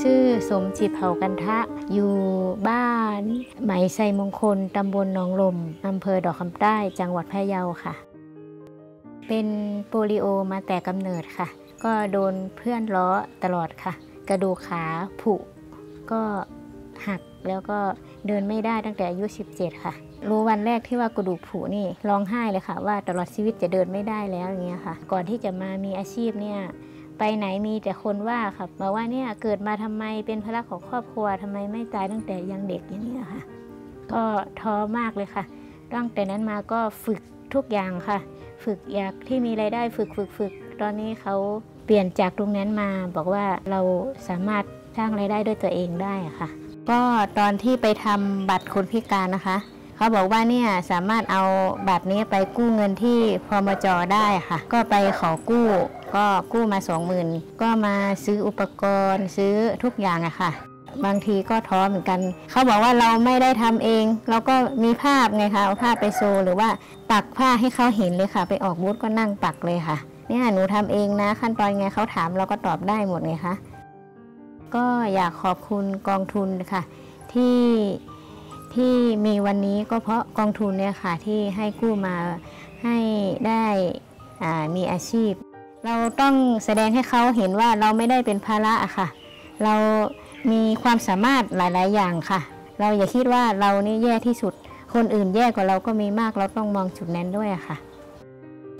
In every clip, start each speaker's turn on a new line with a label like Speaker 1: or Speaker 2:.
Speaker 1: ชื่อสมจิตเผากันทะ อยู่บ้านไหมไซมงคลตำบลหนองลมอำเภอดอกคำใต้จังหวัดพะเยาค่ะ เป็นโปลิโอมาแต่กำเนิดค่ะ ก็โดนเพื่อนล้อตลอดค่ะ กระดูกขาผุ ก็หักแล้วก็เดินไม่ได้ตั้งแต่อายุ 17 ค่ะ รู้วันแรกที่ว่ากระดูกผุนี่ร้องไห้เลยค่ะ ว่าตลอดชีวิตจะเดินไม่ได้แล้วอย่างเงี้ยค่ะ ก่อนที่จะมามีอาชีพเนี่ย ไปไหนมีแต่คนว่าค่ะบอกว่าเนี่ยเกิดมาทำไมเป็นภาระของครอบครัวทำไมไม่ตายตั้งแต่ยังเด็กอย่างนี้ค่ะ ก็ท้อมากเลยค่ะ ตั้งแต่นั้นมาก็ฝึกทุกอย่างค่ะ ฝึกอยากที่มีรายได้ฝึกฝึกฝึกตอนนี้เขาเปลี่ยนจากตรงนั้นมา บอกว่าเราสามารถสร้างรายได้ด้วยตัวเองได้ค่ะ ก็ตอนที่ไปทำบัตรคนพิการนะคะ เขาบอกว่าเนี่ยสามารถเอาบัตรนี้ไปกู้เงินที่พมจได้ค่ะ ก็ไปขอกู้ ก็กู้มาสองหมื่นก็มาซื้ออุปกรณ์ซื้อทุกอย่างอะค่ะ บางทีก็ท้อเหมือนกัน เขาบอกว่าเราไม่ได้ทำเอง เราก็มีภาพไงคะเอาภาพไปโชว์หรือว่าปักผ้าให้เขาเห็นเลยค่ะ ไปออกบูธก็นั่งปักเลยค่ะเนี่ยหนูทำเองนะขั้นตอนไงเขาถามเราก็ตอบได้หมดไงคะก็อยากขอบคุณกองทุนค่ะ ที่ ที่มีวันนี้ก็เพราะกองทุนเนี่ยค่ะที่ให้กู้มาให้ได้มีอาชีพ เราต้องแสดงให้เขาเห็นว่าเราไม่ได้เป็นภาระอะค่ะ เรามีความสามารถหลาย ๆ อย่างค่ะ เราอย่าคิดว่าเรานี่แย่ที่สุด คนอื่นแย่กว่าเราก็มีมากเราต้องมองจุดนั้นด้วยอะค่ะ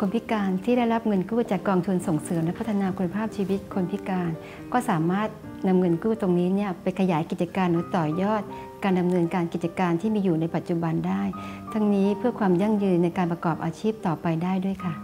Speaker 2: คนพิการที่ได้รับเงินกู้จากกองทุนส่งเสริมและพัฒนาคุณภาพชีวิตคนพิการ ก็สามารถนำเงินกู้ตรงนี้เนี่ยไปขยายกิจการหรือต่อยอด การดำเนินการกิจการที่มีอยู่ในปัจจุบันได้ ทั้งนี้เพื่อความยั่งยืนในการประกอบอาชีพต่อไปได้ด้วยค่ะ